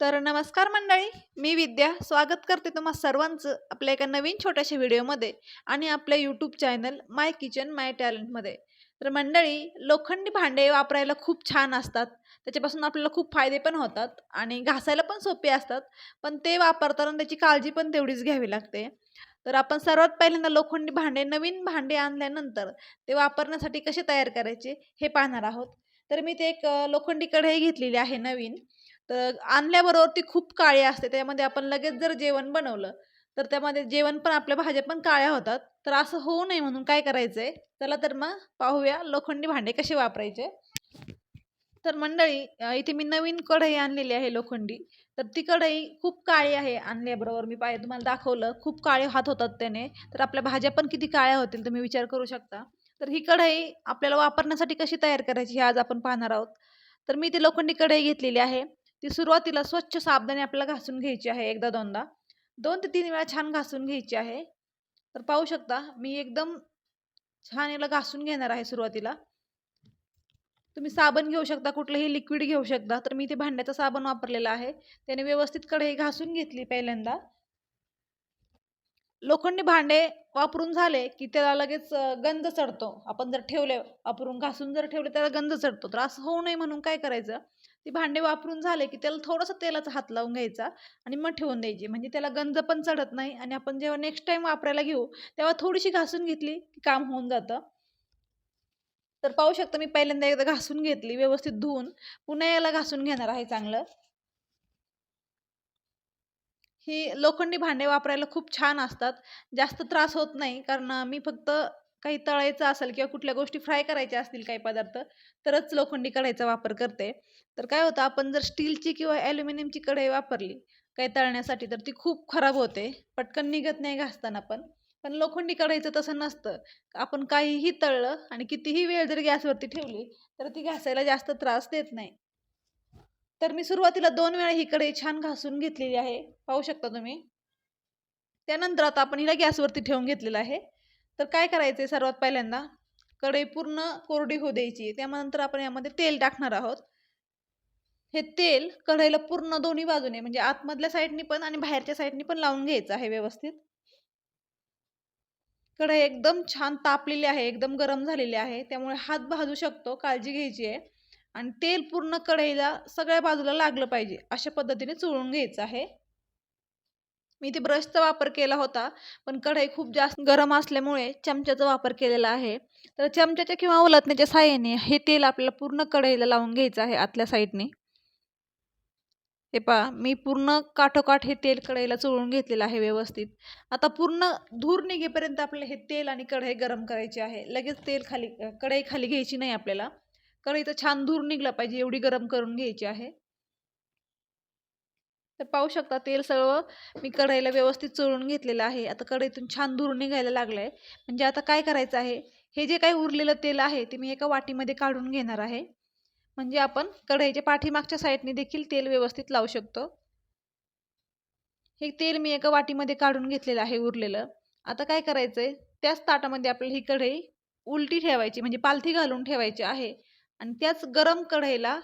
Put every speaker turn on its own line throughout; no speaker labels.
तर नमस्कार मंडळी मी विद्या. स्वागत करते तुम्हा सर्वांचं आपल्या एका नवीन छोट्याशा व्हिडिओमध्ये आणि आपल्या YouTube channel my kitchen my टॅलेंटमध्ये तर मंडळी लोखंडी भांडे वापरायला खूप छान असतात. त्याच्यापासून आपल्याला खूप फायदे पण होतात आणि घासायला पण सोपे असतात पण ते वापरताना त्याची काळजी पण तेवढीच घ्यावी लागते. तर आपण सर्वात पहिल्यांदा लोखंडी भांडे नवीन भांडे आणल्यानंतर ते वापरण्यासाठी कसे तयार करायचे हे पाहणार आहोत. तर मी ते एक लोखंडी कढई घेतलेली आहे नवीन. तर आणल्याबरोबर ती खूप काळी असते. त्यामध्ये आपण लगेच जर जेवण बनवलं तर त्यामध्ये जेवण पण आपल्या भाज्या पण काळ्या होतात. तर असं होऊ नये म्हणून काय करायचं आहे चला तर मग पाहूया लोखंडी भांडे कसे वापरायचे. तर मंडळी इथे मी नवीन कढई आणलेली आहे लोखंडी. तर ती कढई खूप काळी आहे आणल्याबरोबर. मी पाय तुम्हाला दाखवलं खूप काळे हात होतात त्याने. तर आपल्या भाज्या पण किती काळ्या होतील तुम्ही विचार करू शकता. तर ही कढई आपल्याला वापरण्यासाठी कशी तयार करायची हे आज आपण पाहणार आहोत. तर मी ती लोखंडी कढई घेतलेली आहे. ती सुरुवातीला स्वच्छ साबणाने आपल्याला घासून घ्यायची आहे एकदा दोनदा. दोन ते तीन वेळा छान घासून घ्यायची आहे. तर पाहू शकता मी एकदम छान याला घासून घेणार आहे सुरुवातीला. तुम्ही साबण घेऊ शकता कुठलंही लिक्विड घेऊ शकता. तर मी ते भांड्याचा साबण वापरलेला आहे. त्याने व्यवस्थित कढई घासून घेतली पहिल्यांदा. लोखंडी भांडे वापरून झाले की त्याला लगेच गंध चढतो. आपण जर ठेवले वापरून घासून जर ठेवले त्याला गंध चढतो. तर असं होऊ नये म्हणून काय करायचं? ती भांडे वापरून झाले की त्याला थोडंसं तेलाचा हात लावून घ्यायचा आणि मग ठेवून द्यायची. म्हणजे त्याला गंज पण चढत नाही आणि आपण जेव्हा नेक्स्ट टाइम वापरायला घेऊ तेव्हा थोडीशी घासून घेतली की काम होऊन जातं. तर पाहू शकता मी पहिल्यांदा एकदा घासून घेतली व्यवस्थित धुवून. पुन्हा याला घासून घेणार आहे चांगलं. ही लोखंडी भांडे वापरायला खूप छान असतात. जास्त त्रास होत नाही कारण मी फक्त काही तळायचं असेल किंवा कुठल्या गोष्टी फ्राय करायच्या असतील काही पदार्थ तरच लोखंडी कढईचा वापर करते. तर काय होतं आपण जर स्टीलची किंवा ॲल्युमिनियमची कढई वापरली काही तळण्यासाठी तर ती खूप खराब होते. पटकन निघत नाही घासताना पण. पण लोखंडी कढईचं तसं नसतं. आपण काहीही तळलं आणि कितीही वेळ जर गॅसवरती ठेवली तर ती घासायला जास्त त्रास देत नाही. तर मी सुरुवातीला दोन वेळा ही कढई छान घासून घेतलेली आहे. पाहू शकता तुम्ही? त्यानंतर आता आपण हिला गॅसवरती ठेवून घेतलेलं आहे. तर काय करायचं आहे सर्वात पहिल्यांदा? कढई पूर्ण कोरडी होऊ द्यायची. त्यानंतर आपण यामध्ये तेल टाकणार आहोत. हे तेल कढईला पूर्ण दोन्ही बाजूने म्हणजे आतमधल्या साईडनी पण आणि बाहेरच्या साईडनी पण लावून घ्यायचं आहे व्यवस्थित. कढई एकदम छान तापलेली आहे एकदम गरम झालेली आहे. त्यामुळे हात भाजू शकतो काळजी घ्यायची आहे. आणि तेल पूर्ण कढईला सगळ्या बाजूला लागलं पाहिजे अशा पद्धतीने चोळून घ्यायचं आहे. मी ते ब्रशचा वापर केला होता पण कढई खूप जास्त गरम असल्यामुळे चमच्याचा वापर केलेला आहे. तर चमच्याच्या किंवा उलटण्याच्या साह्याने हे तेल आपल्याला पूर्ण कढईला लावून घ्यायचं आहे आतल्या साईडने. हे पहा मी पूर्ण काठोकाठ हे तेल कढईला चोळून घेतलेलं आहे व्यवस्थित. आता पूर्ण धूर निघेपर्यंत आपल्याला हे तेल आणि कढई गरम करायची आहे. लगेच तेल खाली कढई खाली घ्यायची नाही आपल्याला. कढईचं छान धूर निघला पाहिजे एवढी गरम करून घ्यायची आहे. तर पाहू शकता तेल सर्व मी कढईला व्यवस्थित चोळून घेतलेलं आहे. आता कढईतून छान दूर निघायला लागलं आहे म्हणजे आता काय करायचं आहे? हे जे काही उरलेलं तेल आहे ते मी एका वाटीमध्ये काढून घेणार आहे. म्हणजे आपण कढईच्या पाठीमागच्या साईडने देखील तेल व्यवस्थित लावू शकतो. हे तेल मी एका वाटीमध्ये काढून घेतलेलं आहे उरलेलं. आता काय करायचं आहे त्याच ताटामध्ये आपल्याला ही कढई उलटी ठेवायची म्हणजे पालथी घालून ठेवायची आहे. आणि त्याच गरम कढईला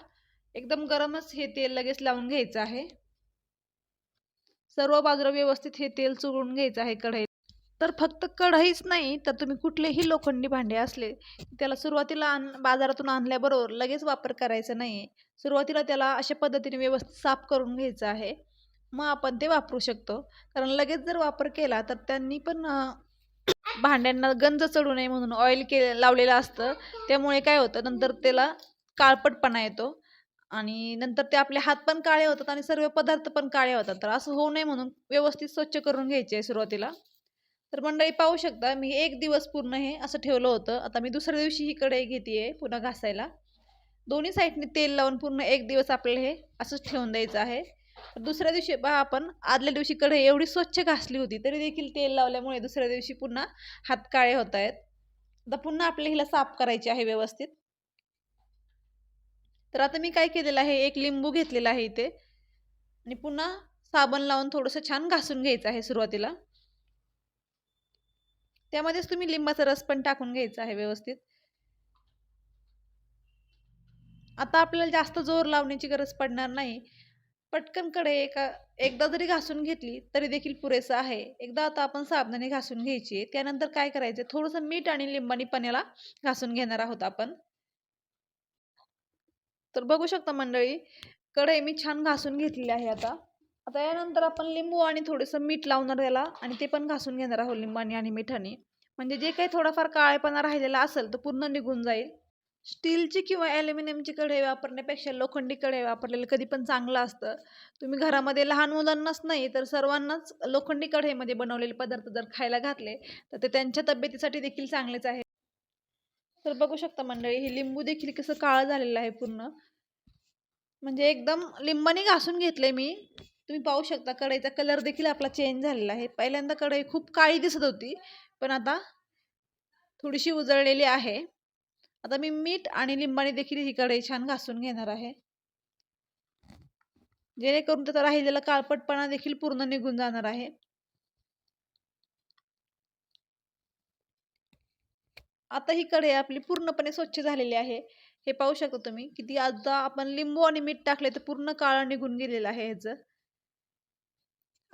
एकदम गरमच हे तेल लगेच लावून घ्यायचं आहे. सर्व बाजूला व्यवस्थित हे तेल चुळून घ्यायचं आहे कढई तर फक्त कढईच नाही तर तुम्ही कुठलेही लोखंडी भांडे असले त्याला सुरुवातीला आण बाजारातून आणल्याबरोबर लगेच वापर करायचा नाही सुरुवातीला त्याला अशा पद्धतीने व्यवस्थित साफ करून घ्यायचं आहे. मग आपण ते वापरू शकतो. कारण लगेच जर वापर केला तर त्यांनी पण भांड्यांना गंज चढू नये म्हणून ऑइल के लावलेलं असतं. त्यामुळे काय होतं नंतर त्याला काळपटपणा येतो. आणि नंतर ते आपले हात पण काळे होतात आणि सर्व पदार्थ पण काळे होतात. तर असं होऊ नये म्हणून व्यवस्थित स्वच्छ करून घ्यायचे आहे सुरुवातीला. तर मंडळी पाहू शकता मी एक दिवस पूर्ण हे असं ठेवलं होतं. आता मी दुसऱ्या दिवशी ही कढई घेते पुन्हा घासायला. दोन्ही साईडने तेल लावून पूर्ण एक दिवस आपल्याला हे असंच ठेवून द्यायचं आहे. दुसऱ्या दिवशी पहा आपण आदल्या दिवशी कढई एवढी स्वच्छ घासली होती तरी देखील तेल लावल्यामुळे दुसऱ्या दिवशी पुन्हा हात काळे होत आहेत. आता पुन्हा आपल्याला हिला साफ करायची आहे व्यवस्थित. तर आता मी काय केलेलं आहे एक लिंबू घेतलेला आहे इथे. आणि पुन्हा साबण लावून थोडंसं छान घासून घ्यायचं आहे सुरुवातीला. त्यामध्येच तुम्ही लिंबाचा रस पण टाकून घ्यायचा आहे व्यवस्थित. आता आपल्याला जास्त जोर लावण्याची गरज पडणार नाही. पटकनकडे एका एकदा जरी घासून घेतली तरी देखील पुरेसं आहे. एकदा आता आपण साबणाने घासून घ्यायची त्यानंतर काय करायचं? थोडंसं मीठ आणि लिंबानी पाण्याला घासून घेणार आहोत आपण. तर बघू शकता मंडळी कढई मी छान घासून घेतलेली आहे आता. आता यानंतर आपण लिंबू आणि थोडंसं मीठ लावणार त्याला आणि ते पण घासून घेणार आहोत लिंबाने आणि मिठाने. म्हणजे जे काही थोडाफार काळेपणा राहिलेला असेल तो पूर्ण निघून जाईल. स्टीलची किंवा ॲल्युमिनियमची कढई वापरण्यापेक्षा लोखंडी कढई वापरलेलं कधी पण चांगलं असतं. तुम्ही घरामध्ये लहान मुलांनाच नाही तर सर्वांनाच लोखंडी कढईमध्ये बनवलेले पदार्थ जर खायला घातले तर ते त्यांच्या तब्येतीसाठी देखील चांगलेच आहे. तर बघू शकता मंडळी हे लिंबू देखील कसं काळं झालेलं आहे पूर्ण. म्हणजे एकदम लिंबाने घासून घेतले मी. तुम्ही पाहू शकता कढईचा कलर देखील आपला चेंज झालेला आहे. पहिल्यांदा कढई खूप काळी दिसत होती पण आता थोडीशी उजळलेली आहे. आता मी मीठ आणि लिंबाने देखील ही कढई छान घासून घेणार आहे. जेणेकरून त्याचा राहिलेला काळपटपणा देखील पूर्ण निघून जाणार आहे. आता ही कढई आपली पूर्णपणे स्वच्छ झालेली आहे. हे पाहू शकता तुम्ही किती आता आपण लिंबू आणि मीठ टाकले तर पूर्ण काळा निघून गेलेला आहे ह्याचं.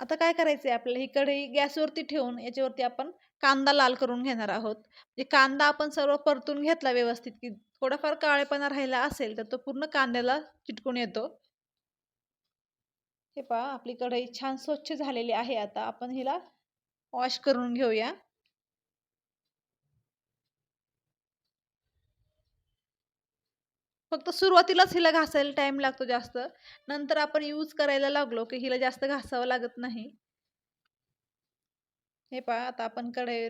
आता काय करायचं आहे आपल्याला? ही कढई गॅसवरती ठेवून याच्यावरती आपण कांदा लाल करून घेणार आहोत. म्हणजे कांदा आपण सर्व परतून घेतला व्यवस्थित की थोडाफार काळेपणा राहिला असेल तर तो पूर्ण कांद्याला चिटकून येतो. हे पहा आपली कढई छान स्वच्छ झालेली आहे. आता आपण हिला वॉश करून घेऊया. फक्त सुरुवातीलाच हिला घासायला टाइम लागतो जास्त. नंतर आपण यूज करायला लागलो की हिला जास्त घासावं लागत नाही. हे पहा आता आपण कढई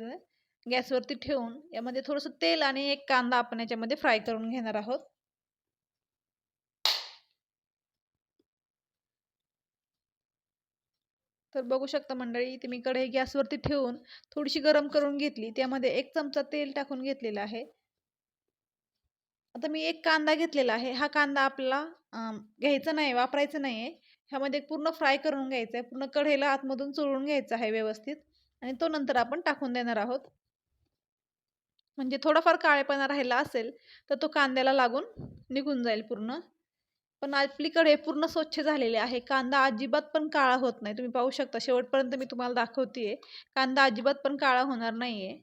गॅसवरती ठेवून यामध्ये थोडंसं तेल आणि एक कांदा आपण याच्यामध्ये फ्राय करून घेणार आहोत. तर बघू शकता मंडळी इथे मी कढई गॅसवरती ठेवून थोडीशी गरम करून घेतली. त्यामध्ये एक चमचा तेल टाकून घेतलेला आहे. आता मी एक कांदा घेतलेला आहे. हा कांदा आपला घ्यायचा नाही वापरायचा नाही आहे ह्यामध्ये पूर्ण फ्राय करून घ्यायचा आहे. पूर्ण कढईला आतमधून चोळून घ्यायचा आहे व्यवस्थित आणि तो नंतर आपण टाकून देणार आहोत. म्हणजे थोडाफार काळेपणा राहिला असेल तर तो कांद्याला लागून निघून जाईल पूर्ण. पण आपली कढई पूर्ण स्वच्छ झालेली आहे. कांदा अजिबात पण काळा होत नाही. तुम्ही पाहू शकता. शेवटपर्यंत मी तुम्हाला दाखवते कांदा अजिबात पण काळा होणार नाहीये.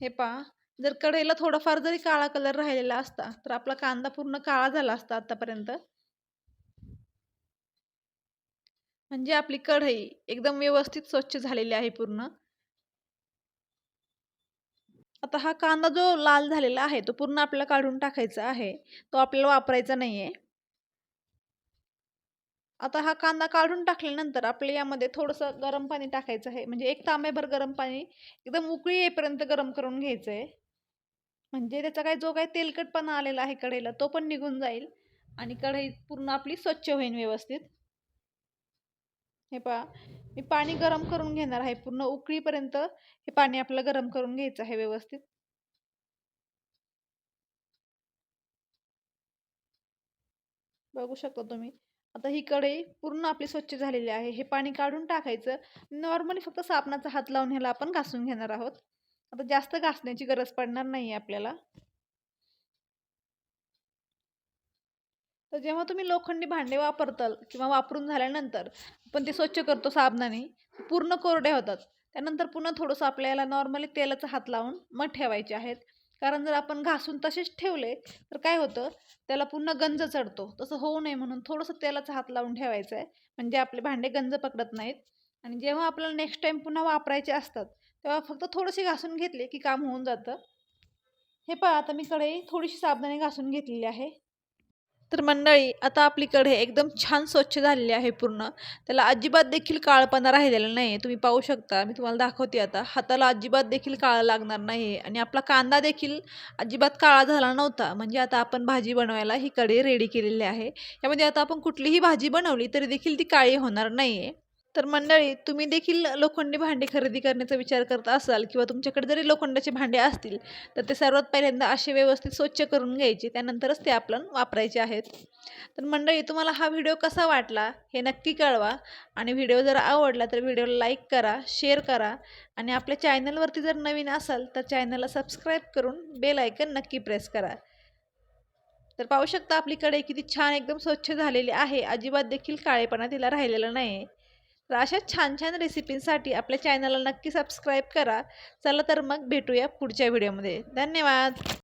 हे पहा. जर कढईला थोडाफार जरी काळा कलर राहिलेला असता तर आपला कांदा पूर्ण काळा झाला असता आतापर्यंत. म्हणजे आपली कढई एकदम व्यवस्थित स्वच्छ झालेली आहे पूर्ण. आता हा कांदा जो लाल झालेला आहे तो पूर्ण आपल्याला काढून टाकायचा आहे. तो आपल्याला वापरायचा नाही आहे आता हा कांदा काढून टाकल्यानंतर आपल्या यामध्ये थोडंसं गरम पाणी टाकायचं आहे. म्हणजे एक तांब्याभर गरम पाणी एकदम उकळी येईपर्यंत गरम करून घ्यायचं आहे म्हणजे त्याचा काय जो काही तेलकटपणा आलेला आहे कढईला तो पण निघून जाईल आणि कढई पूर्ण आपली स्वच्छ होईल व्यवस्थित. हे पहा मी पाणी गरम करून घेणार आहे. पूर्ण उकळीपर्यंत हे पाणी आपल्याला गरम करून घ्यायचं आहे व्यवस्थित. बघू शकता तुम्ही. आता ही कढई पूर्ण आपली स्वच्छ झालेली आहे. हे पाणी काढून टाकायचं. नॉर्मली फक्त साबणाचा हात लावून ह्याला आपण घासून घेणार आहोत. आता जास्त घासण्याची गरज पडणार नाही आपल्याला. तर जेव्हा तुम्ही लोखंडी भांडे वापरताल किंवा वापरून झाल्यानंतर आपण ते स्वच्छ करतो साबणाने पूर्ण कोरडे होतात. त्यानंतर पुन्हा थोडंसं आपल्याला नॉर्मली तेलाचा हात लावून मग ठेवायचे आहेत. कारण जर आपण घासून तसेच ठेवले तर काय होतं? त्याला पुन्हा गंज चढतो. तसं होऊ नये म्हणून थोडंसं तेलाचा हात लावून ठेवायचं आहे. म्हणजे आपले भांडे गंज पकडत नाहीत. आणि जेव्हा आपल्याला नेक्स्ट टाईम पुन्हा वापरायचे असतात तेव्हा फक्त थोडेसे घासून घेतले की काम होऊन जातं. हे पहा आता मी कढई थोडीशी साबणाने घासून घेतलेली आहे. तर मंडळी आता आपली कढई एकदम छान स्वच्छ झालेली आहे पूर्ण. त्याला अजिबात देखील काळपणा राहिलेला नाही तुम्ही पाहू शकता. मी तुम्हाला दाखवते आता. हाताला अजिबात देखील काळा लागणार नाही आणि आपला कांदा देखील अजिबात काळा झाला नव्हता. म्हणजे आता आपण भाजी बनवायला ही कढई रेडी केलेली आहे. यामध्ये आता आपण कुठलीही भाजी बनवली तरी देखील ती काळी होणार नाही आहे तर मंडळी तुम्ही देखील लोखंडी भांडी खरेदी करण्याचा विचार करत असाल किंवा तुमच्याकडे जरी लोखंडाचे भांडे असतील तर ते सर्वात पहिल्यांदा असे व्यवस्थित स्वच्छ करून घ्यायचे त्यानंतरच ते आपण वापरायचे आहेत. तर मंडळी तुम्हाला हा व्हिडिओ कसा वाटला हे नक्की कळवा आणि व्हिडिओ जर आवडला तर व्हिडिओला लाईक करा शेअर करा आणि आपल्या चॅनलवरती जर नवीन असाल तर चॅनलला सबस्क्राईब करून बेल आयकन नक्की प्रेस करा. तर पाहू शकता आपली कढई किती छान एकदम स्वच्छ झालेली आहे. अजिबात देखील काळेपणा तिला राहिलेला नाही आहे तर अशा छान छान रेसिपींसाठी आपल्या चॅनलला नक्की सबस्क्राईब करा. चला तर मग भेटूया पुढच्या व्हिडिओमध्ये. धन्यवाद.